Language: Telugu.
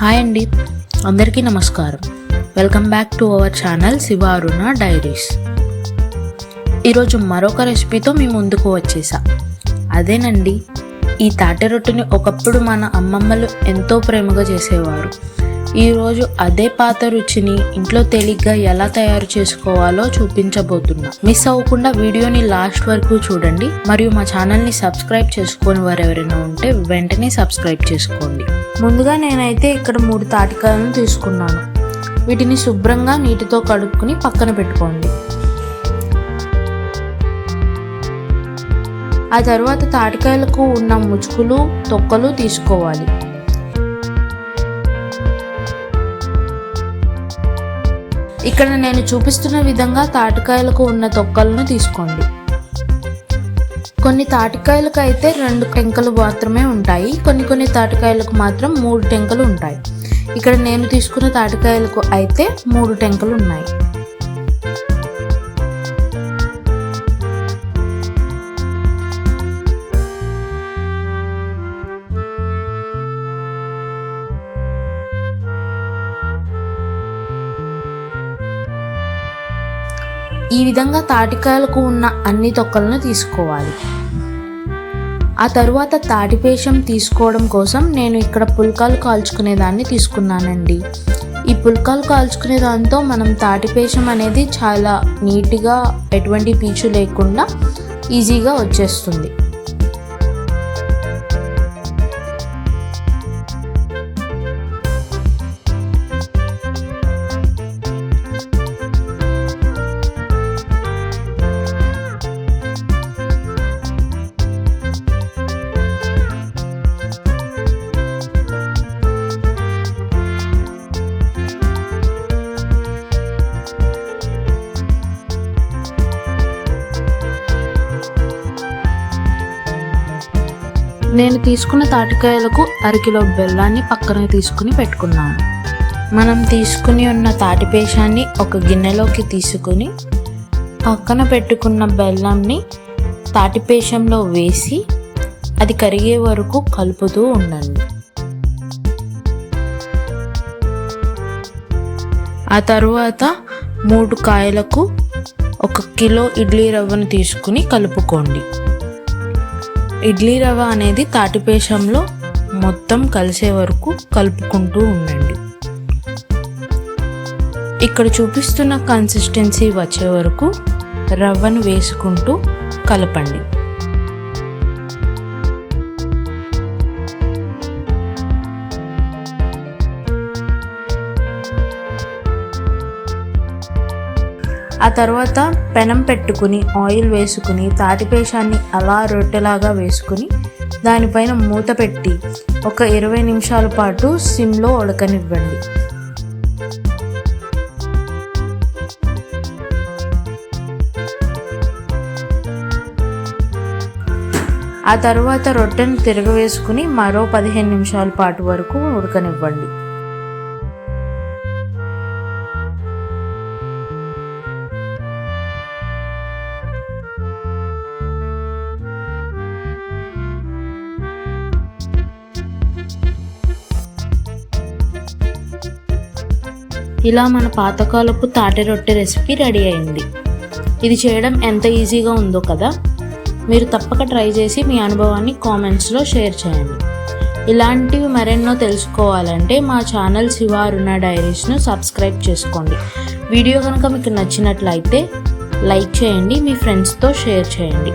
హాయ్ అండి. అందరికీ నమస్కారం. Welcome back to our channel Shiva Aruna diaries. ఈరోజు మరొక రెసిపీతో మీ ముందుకు వచ్చేసా. అదేనండి ఈ తాటి రొట్టెని ఒకప్పుడు మన అమ్మమ్మలు ఎంతో ప్రేమగా చేసేవారు. ఈరోజు అదే పాత రుచిని ఇంట్లో తేలిగ్గా ఎలా తయారు చేసుకోవాలో చూపించబోతున్నా. మిస్ అవ్వకుండా వీడియోని లాస్ట్ వరకు చూడండి మరియు మా ఛానల్ని సబ్స్క్రైబ్ చేసుకొని వారు ఎవరైనా ఉంటే వెంటనే సబ్స్క్రైబ్ చేసుకోండి. ముందుగా నేనైతే ఇక్కడ మూడు తాటికాయలను తీసుకున్నాను. వీటిని శుభ్రంగా నీటితో కడుక్కుని పక్కన పెట్టుకోండి. ఆ తర్వాత తాటికాయలకు ఉన్న ముచ్చుకులు తొక్కలు తీసుకోవాలి. ఇక్కడ నేను చూపిస్తున్న విధంగా తాటికాయలకు ఉన్న తొక్కలను తీసుకోండి. కొన్ని తాటికాయలకు అయితే రెండు టెంకలు మాత్రమే ఉంటాయి. కొన్ని కొన్ని తాటికాయలకు మాత్రం మూడు టెంకలు ఉంటాయి. ఇక్కడ నేను తీసుకున్న తాటికాయలకు అయితే మూడు టెంకలు ఉన్నాయి. ఈ విధంగా తాటికాయలకు ఉన్న అన్ని తొక్కలను తీసుకోవాలి. ఆ తరువాత తాటిపేషం తీసుకోవడం కోసం నేను ఇక్కడ పుల్కాలు కాల్చుకునే దాన్ని తీసుకున్నానండి. ఈ పుల్కాలు కాల్చుకునే దాంతో మనం తాటిపేషం అనేది చాలా నీట్గా ఎటువంటి పీచు లేకుండా ఈజీగా వచ్చేస్తుంది. నేను తీసుకున్న తాటికాయలకు అరకిలో బెల్లాన్ని పక్కన తీసుకుని పెట్టుకున్నాను. మనం తీసుకుని ఉన్న తాటిపేషాన్ని ఒక గిన్నెలోకి తీసుకుని పక్కన పెట్టుకున్న బెల్లంని తాటిపేషంలో వేసి అది కరిగే వరకు కలుపుతూ ఉండండి. ఆ తరువాత మూడు కాయలకు ఒక కిలో ఇడ్లీ రవ్వను తీసుకుని కలుపుకోండి. ఇడ్లీ రవ్వ అనేది తాటిపేషంలో మొత్తం కలిసే వరకు కలుపుకుంటూ ఉండండి. ఇక్కడ చూపిస్తున్న కన్సిస్టెన్సీ వచ్చే వరకు రవ్వను వేసుకుంటూ కలపండి. ఆ తర్వాత పెనం పెట్టుకుని ఆయిల్ వేసుకుని తాటిపేషాన్ని అలా రొట్టెలాగా వేసుకుని దానిపైన మూత పెట్టి ఒక ఇరవై నిమిషాల పాటు సిమ్లో ఉడకనివ్వండి. ఆ తర్వాత రొట్టెను తిరగవేసుకుని మరో పదిహేను నిమిషాల పాటు వరకు ఉడకనివ్వండి. ఇలా మన పాతకాలపు తాటి రొట్టె రెసిపీ రెడీ అయింది. ఇది చేయడం ఎంత ఈజీగా ఉందో కదా? మీరు తప్పక ట్రై చేసి మీ అనుభవాన్ని కామెంట్స్లో షేర్ చేయండి. ఇలాంటివి మరెన్నో తెలుసుకోవాలంటే మా ఛానల్ శివ అరుణ డైరీస్ను సబ్స్క్రైబ్ చేసుకోండి. వీడియో కనుక మీకు నచ్చినట్లయితే లైక్ చేయండి మీ ఫ్రెండ్స్తో షేర్ చేయండి.